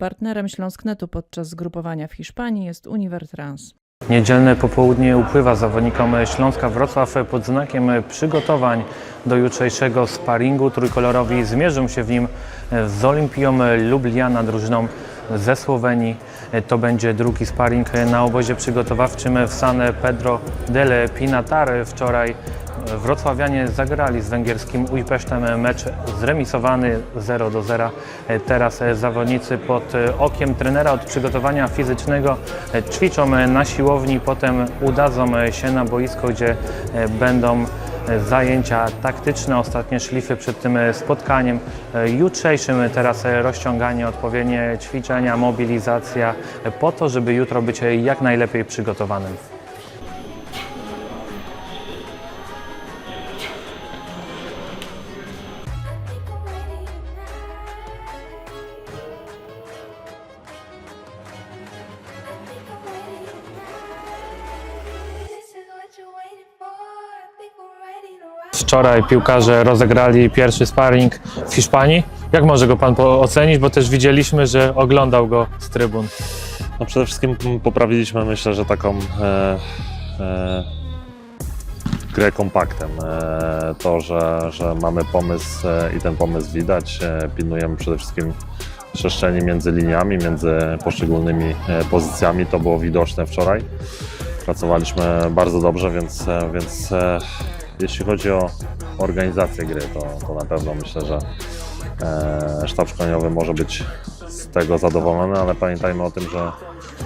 Partnerem Śląsknetu podczas zgrupowania w Hiszpanii jest Univertrans. Niedzielne popołudnie upływa zawodnikom Śląska Wrocław pod znakiem przygotowań do jutrzejszego sparingu. Trójkolorowi zmierzą się w nim z Olimpią Lubliana, drużyną ze Słowenii. To będzie drugi sparing na obozie przygotowawczym w San Pedro del Pinatar. Wczoraj wrocławianie zagrali z węgierskim Ujpesztem mecz zremisowany 0 do 0. Teraz zawodnicy pod okiem trenera od przygotowania fizycznego ćwiczą na siłowni, potem udadzą się na boisko, gdzie będą zajęcia taktyczne, ostatnie szlify przed tym spotkaniem jutrzejszym. Teraz rozciąganie, odpowiednie ćwiczenia, mobilizacja po to, żeby jutro być jak najlepiej przygotowanym. Wczoraj piłkarze rozegrali pierwszy sparring w Hiszpanii. Jak może go Pan ocenić? Bo też widzieliśmy, że oglądał go z trybun. No przede wszystkim poprawiliśmy myślę, że taką e, e, grę kompaktem. E, to, że, że mamy pomysł e, i ten pomysł widać. E, pilnujemy przede wszystkim przestrzeni między liniami, między poszczególnymi e, pozycjami. To było widoczne wczoraj. Pracowaliśmy bardzo dobrze, więc, e, więc e, jeśli chodzi o organizację gry, to, to na pewno myślę, że e, sztab szkoleniowy może być z tego zadowolony, ale pamiętajmy o tym, że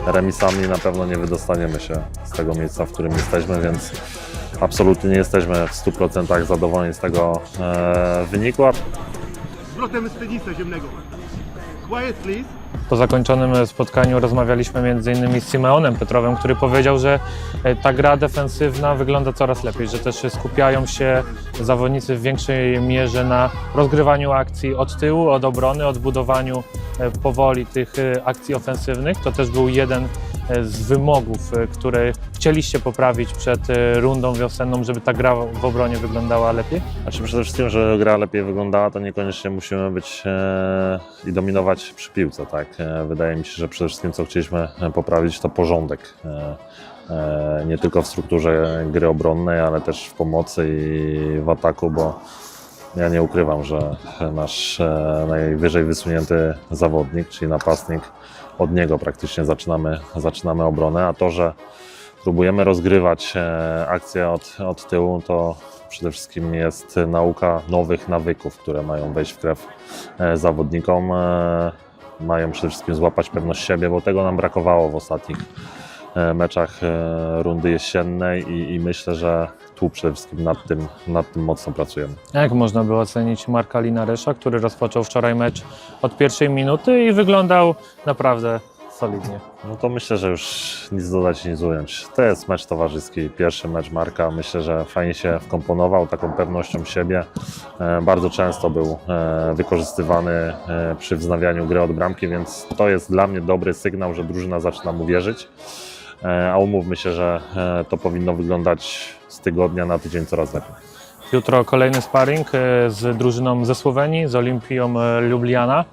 remisami na pewno nie wydostaniemy się z tego miejsca, w którym jesteśmy, więc absolutnie nie jesteśmy w 100% zadowoleni z tego e, wyniku. zwrotem spedista ziemnego. Quiet, please. Po zakończonym spotkaniu rozmawialiśmy m.in. z Simeonem Petrowem, który powiedział, że e, ta gra defensywna wygląda coraz lepiej, że też skupiają się zawodnicy w większej mierze na rozgrywaniu akcji od tyłu, od obrony, odbudowaniu e, powoli tych e, akcji ofensywnych. To też był jeden e, z wymogów, e, które chcieliście poprawić przed e, rundą wiosenną, żeby ta gra w obronie wyglądała lepiej. Znaczy przede wszystkim, że gra lepiej wyglądała, to niekoniecznie musimy być e, i dominować przy piłce. Tak? E, wydaje mi się, że przede wszystkim co chcieliśmy e, poprawić to porządek. E, e, nie tylko w strukturze gry obronnej, ale też w pomocy i w ataku, bo ja nie ukrywam, że nasz e, najwyżej wysunięty zawodnik, czyli napastnik, od niego praktycznie zaczynamy, zaczynamy obronę, a to, że próbujemy rozgrywać e, akcje od, od tyłu, to przede wszystkim jest nauka nowych nawyków, które mają wejść w krew e, zawodnikom. E, Mają przede wszystkim złapać pewność siebie, bo tego nam brakowało w ostatnich meczach rundy jesiennej i, i myślę, że tu przede wszystkim nad tym, nad tym mocno pracujemy. Jak można było ocenić Marka Linaresza, który rozpoczął wczoraj mecz od pierwszej minuty i wyglądał naprawdę solidnie. No to myślę, że już nic dodać, nic ująć. To jest mecz towarzyski, pierwszy mecz Marka. Myślę, że fajnie się wkomponował taką pewnością siebie. E, Bardzo często był e, wykorzystywany e, przy wznawianiu gry od bramki, więc to jest dla mnie dobry sygnał, że drużyna zaczyna mu wierzyć. E, A umówmy się, że e, to powinno wyglądać z tygodnia na tydzień coraz lepiej. Jutro kolejny sparring e, z drużyną ze Słowenii, z Olimpią Lubliana.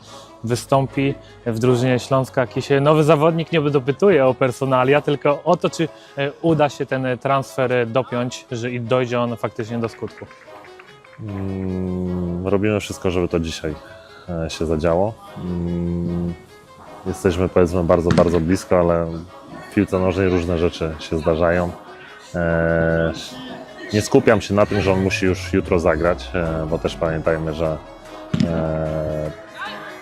Wystąpi w drużynie Śląska jakiś nowy zawodnik, nie dopytuje o personalia, tylko o to, czy uda się ten transfer dopiąć że i dojdzie on faktycznie do skutku. Mm, Robimy wszystko, żeby to dzisiaj się zadziało. Mm, Jesteśmy powiedzmy bardzo, bardzo blisko, ale piłce nożnej różne rzeczy się zdarzają. E, Nie skupiam się na tym, że on musi już jutro zagrać, e, bo też pamiętajmy, że e,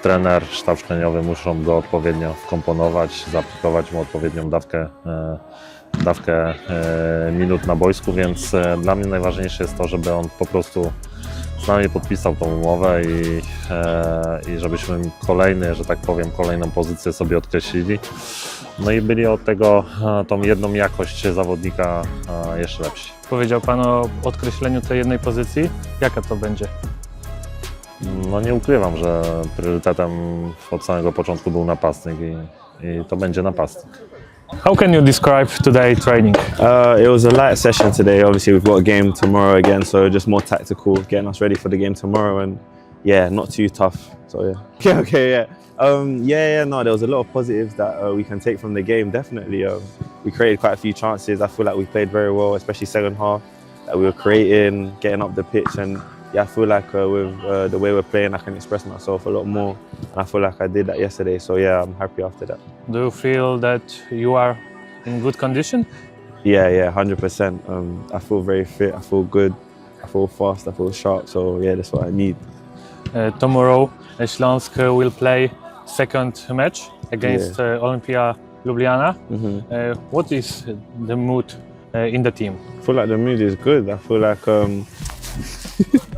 trener, sztab szkoleniowy muszą go odpowiednio wkomponować, zaaplikować mu odpowiednią dawkę, dawkę minut na boisku, więc dla mnie najważniejsze jest to, żeby on po prostu z nami podpisał tą umowę i, e, i żebyśmy kolejny, że tak powiem, kolejną pozycję sobie odkreślili. No i byli od tego e, tą jedną jakość zawodnika e, jeszcze lepsi. Powiedział Pan o odkreśleniu tej jednej pozycji. Jaka to będzie? No nie ukrywam, że priorytetem od samego początku był napastnik i, i to będzie napastnik. How can you describe today training? Uh, it was a light session today. Obviously, we've got a game tomorrow again, so just more tactical, getting us ready for the game tomorrow. And yeah, not too tough. So yeah. Okay, okay, yeah. Um, yeah, yeah, no, there was a lot of positives that uh, we can take from the game. Definitely, um, we created quite a few chances. I feel like we played very well, especially second half. That we were creating, getting up the pitch, and yeah, I feel like uh, with uh, the way we're playing, I can express myself a lot more. And I feel like I did that yesterday. So yeah, I'm happy after that. Do you feel that you are in good condition? Yeah, yeah, hundred percent. Um, I feel very fit. I feel good. I feel fast. I feel sharp. So yeah, that's what I need. Uh, tomorrow, Śląsk will play second match against uh, Olympia Ljubljana. Mhm. Uh, what is the mood uh, in the team? I feel like the mood is good. I feel like um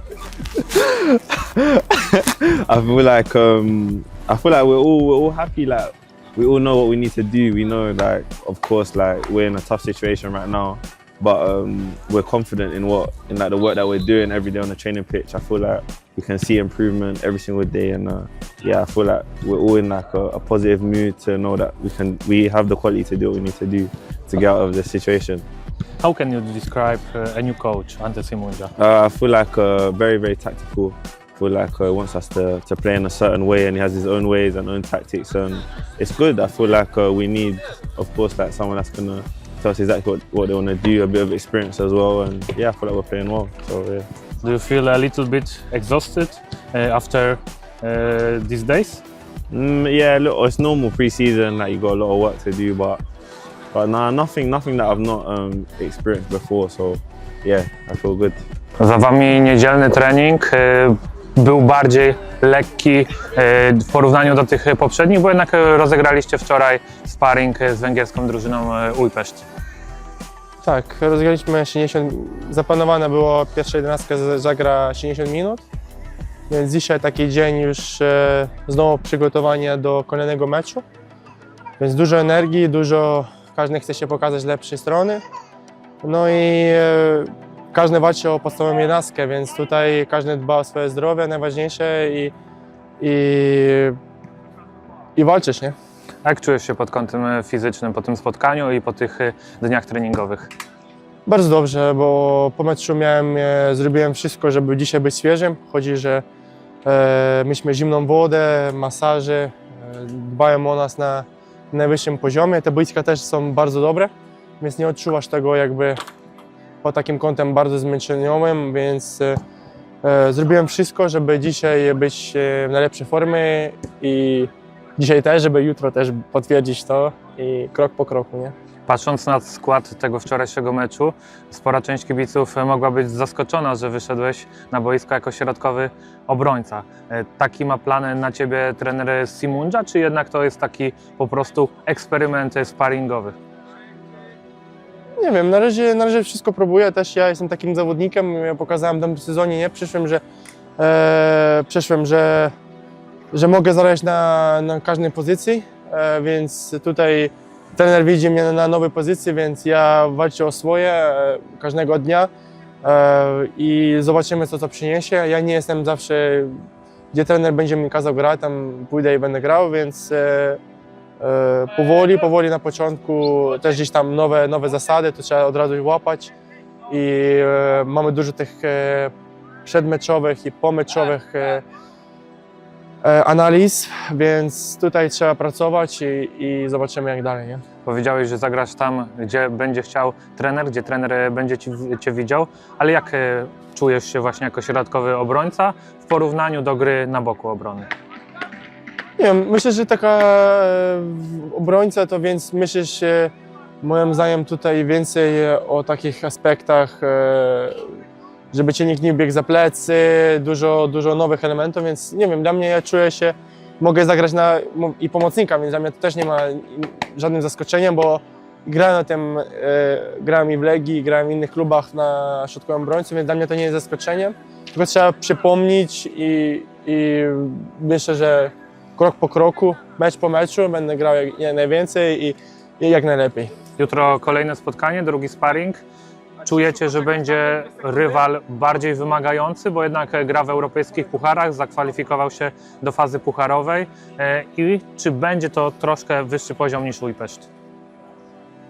I feel like um I feel like we're all we're all happy like we all know what we need to do. We know like of course like we're in a tough situation right now. But um, we're confident in what in like the work that we're doing every day on the training pitch. I feel like we can see improvement every single day, and uh, yeah, I feel like we're all in like a, a positive mood to know that we can we have the quality to do what we need to do to get out of this situation. How can you describe uh, a new coach, Ante Simunja? Uh, I feel like uh, very, very tactical. I feel like uh, he wants us to, to play in a certain way and he has his own ways and own tactics and it's good. I feel like uh, we need, of course, like someone that's going to tell us exactly what, what they want to do, a bit of experience as well. And yeah, I feel like we're playing well. So yeah. Do you feel a little bit exhausted uh, after uh, these days? Mm, yeah, look, it's normal pre-season. Like you got a lot of work to do, but but nah, nothing, nothing that I've not um, experienced before. So yeah, I feel good. Za wami niedzielny trening e, był bardziej lekki e, w porównaniu do tych poprzednich, bo jednak rozegraliście wczoraj sparring z węgierską drużyną e, Újpest. Tak, rozgraliśmy 60. Zaplanowane było pierwsza jedenastka z- zagra 70 minut. Więc dzisiaj taki dzień już e, znowu przygotowania do kolejnego meczu. Więc dużo energii, dużo. Każdy chce się pokazać z lepszej strony. No i e, każdy walczy o podstawową jedenastkę, więc tutaj każdy dba o swoje zdrowie, najważniejsze i, i, i walczysz, nie? Jak czujesz się pod kątem e, fizycznym po tym spotkaniu i po tych e, dniach treningowych? Bardzo dobrze, bo po meczu miałem, zrobiłem wszystko, żeby dzisiaj być świeżym. Chodzi, że e, mieliśmy zimną wodę, masaże, dbają o nas na najwyższym poziomie. Te boiska też są bardzo dobre, więc nie odczuwasz tego jakby pod takim kątem bardzo zmęczeniowym, więc e, e, zrobiłem wszystko, żeby dzisiaj być e, w najlepszej formie i dzisiaj też, żeby jutro też potwierdzić to i krok po kroku, nie? Patrząc na skład tego wczorajszego meczu, spora część kibiców e, mogła być zaskoczona, że wyszedłeś na boisko jako środkowy obrońca. E, Taki ma plan na ciebie trener Simunja, czy jednak to jest taki po prostu eksperyment sparingowy? Nie wiem, na razie, na razie wszystko próbuję. Też ja jestem takim zawodnikiem. Ja pokazałem w sezonie, nie? Przyszłem, że, e, przyszłem, że, że mogę zagrać na, na każdej pozycji, e, więc tutaj trener widzi mnie na, nowej pozycji, więc ja walczę o swoje e, każdego dnia e, i zobaczymy, co to przyniesie. Ja nie jestem zawsze, gdzie trener będzie mi kazał grać, tam pójdę i będę grał, więc e, powoli, powoli na początku też gdzieś tam nowe, nowe zasady, to trzeba od razu łapać i mamy dużo tych przedmeczowych i pomeczowych analiz, więc tutaj trzeba pracować i, i zobaczymy jak dalej. Nie? Powiedziałeś, że zagrasz tam, gdzie będzie chciał trener, gdzie trener e, będzie ci, cię widział, ale jak e, czujesz się właśnie jako środkowy obrońca w porównaniu do gry na boku obrony? Nie wiem, myślę, że taka e, obrońca to więc myślisz e, moim zdaniem tutaj więcej e, o takich aspektach, e, żeby cię nikt nie biegł za plecy, dużo, dużo nowych elementów, więc nie wiem, dla mnie ja czuję się, mogę zagrać na, i pomocnika, więc dla mnie to też nie ma żadnym zaskoczeniem, bo grałem na tym, e, grałem i w Legii, grałem w innych klubach na środkowym obrońcy, więc dla mnie to nie jest zaskoczeniem, tylko trzeba przypomnieć i, i myślę, że krok po kroku, mecz po meczu będę grał jak, jak najwięcej i, i jak najlepiej. Jutro kolejne spotkanie, drugi sparring. Czujecie, że będzie rywal bardziej wymagający, bo jednak e, gra w europejskich pucharach, zakwalifikował się do fazy pucharowej e, i czy będzie to troszkę wyższy poziom niż Újpest?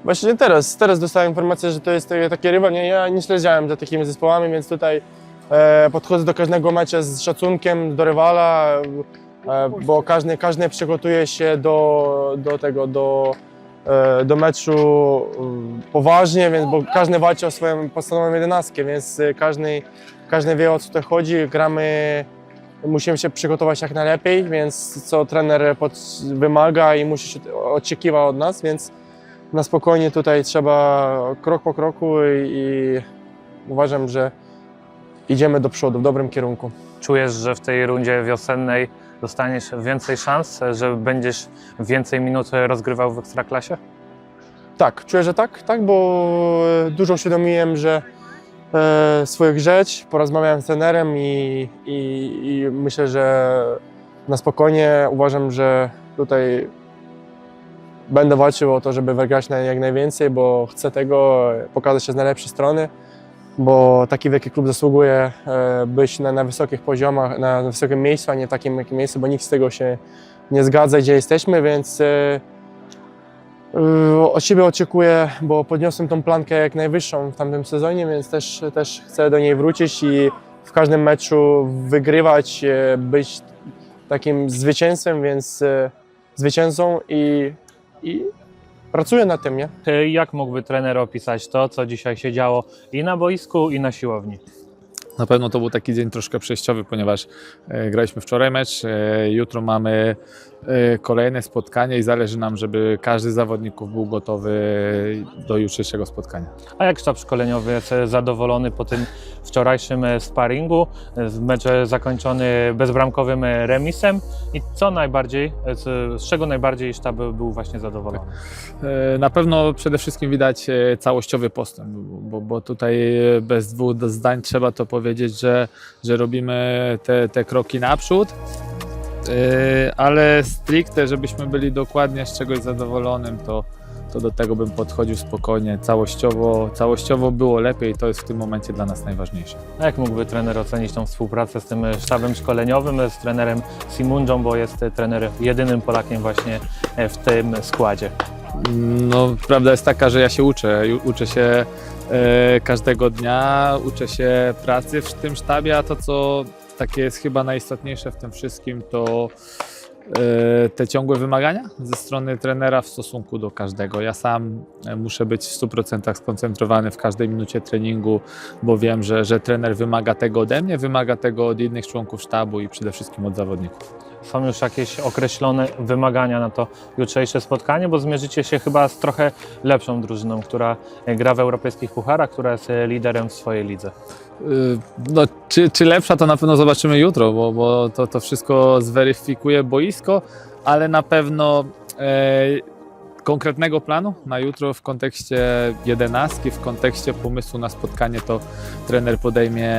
Właśnie teraz, teraz dostałem informację, że to jest taki rywal. Nie, ja nie śledziłem za takimi zespołami, więc tutaj e, podchodzę do każdego meczu z szacunkiem do rywala, bo każdy, każdy przygotuje się do, do tego, do, do meczu e, poważnie, więc, bo każdy walczy o swoją podstawową jedenastkę, więc e, każdy, każdy wie o co to chodzi. Gramy, musimy się przygotować jak najlepiej, więc co trener pod, wymaga i musi się oczekiwać od nas, więc na spokojnie tutaj trzeba krok po kroku i, i uważam, że idziemy do przodu w dobrym kierunku. Czujesz, że w tej rundzie wiosennej dostaniesz więcej szans, że będziesz więcej minut rozgrywał w Ekstraklasie? Tak, czuję, że tak, tak, bo e, dużo uświadomiłem, że e, swoich rzeczy, porozmawiałem z trenerem i, i, i myślę, że na spokojnie uważam, że tutaj będę walczył o to, żeby wygrać jak najwięcej, bo chcę tego pokazać się z najlepszej strony, bo taki wielki klub zasługuje e, być na, na wysokich poziomach, na wysokim miejscu, a nie takim jakim miejscu, bo nikt z tego się nie zgadza, gdzie jesteśmy, więc e, Yy, Od siebie oczekuję, bo podniosłem tą plankę jak najwyższą w tamtym sezonie, więc też, też chcę do niej wrócić i w każdym meczu wygrywać, e, być takim zwycięzcą, więc e, zwycięzcą i, i pracuję nad tym, nie? Ty, Jak mógłby trener opisać to, co dzisiaj się działo i na boisku, i na siłowni? Na pewno to był taki dzień troszkę przejściowy, ponieważ e, graliśmy wczoraj mecz, e, jutro mamy kolejne spotkanie i zależy nam, żeby każdy z zawodników był gotowy do jutrzejszego spotkania. A jak sztab szkoleniowy jest zadowolony po tym wczorajszym sparingu? Mecz zakończony bezbramkowym remisem. I co najbardziej, z, czego najbardziej sztab był właśnie zadowolony? E, Na pewno przede wszystkim widać e, całościowy postęp, bo, bo tutaj bez dwóch zdań trzeba to powiedzieć, że, że robimy te, te kroki naprzód. E, Ale stricte, żebyśmy byli dokładnie z czegoś zadowolonym, to, to do tego bym podchodził spokojnie. Całościowo, całościowo było lepiej, to jest w tym momencie dla nas najważniejsze. A jak mógłby trener ocenić tą współpracę z tym sztabem szkoleniowym, z trenerem Simundzą, bo jest trener jedynym Polakiem właśnie e, w tym składzie? No, prawda jest taka, że ja się uczę. Uczę się e, każdego dnia, uczę się pracy w tym sztabie, a to, co takie jest chyba najistotniejsze w tym wszystkim, to e, te ciągłe wymagania ze strony trenera w stosunku do każdego. Ja sam e, muszę być w 100% skoncentrowany w każdej minucie treningu, bo wiem, że, że trener wymaga tego ode mnie, wymaga tego od innych członków sztabu i przede wszystkim od zawodników. Są już jakieś określone wymagania na to jutrzejsze spotkanie, bo zmierzycie się chyba z trochę lepszą drużyną, która gra w europejskich pucharach, która jest e, liderem w swojej lidze. Y, No, czy, czy lepsza, to na pewno zobaczymy jutro, bo, bo to, to wszystko zweryfikuje boisko, ale na pewno e, konkretnego planu na jutro w kontekście jedenastki, w kontekście pomysłu na spotkanie to trener podejmie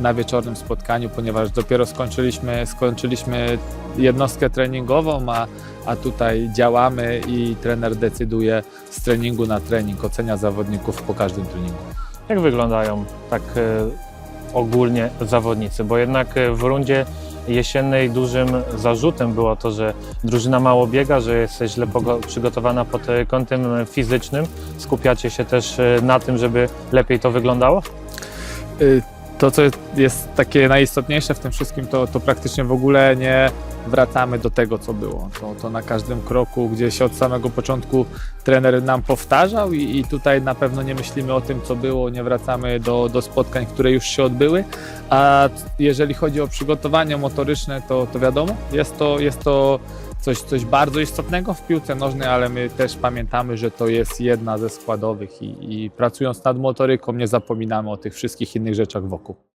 na wieczornym spotkaniu, ponieważ dopiero skończyliśmy, skończyliśmy jednostkę treningową, a, a tutaj działamy i trener decyduje z treningu na trening, ocenia zawodników po każdym treningu. Jak wyglądają tak e, ogólnie zawodnicy? Bo jednak e, w rundzie jesiennej dużym zarzutem było to, że drużyna mało biega, że jest źle przygotowana pod e, kątem fizycznym. Skupiacie się też e, na tym, żeby lepiej to wyglądało? Y, To, co jest takie najistotniejsze w tym wszystkim, to, to praktycznie w ogóle nie wracamy do tego, co było. To, to na każdym kroku gdzieś od samego początku trener nam powtarzał i, i tutaj na pewno nie myślimy o tym, co było, nie wracamy do, do spotkań, które już się odbyły. A jeżeli chodzi o przygotowanie motoryczne, to, to wiadomo, jest to, jest to coś, coś bardzo istotnego w piłce nożnej, ale my też pamiętamy, że to jest jedna ze składowych i, i pracując nad motoryką nie zapominamy o tych wszystkich innych rzeczach wokół.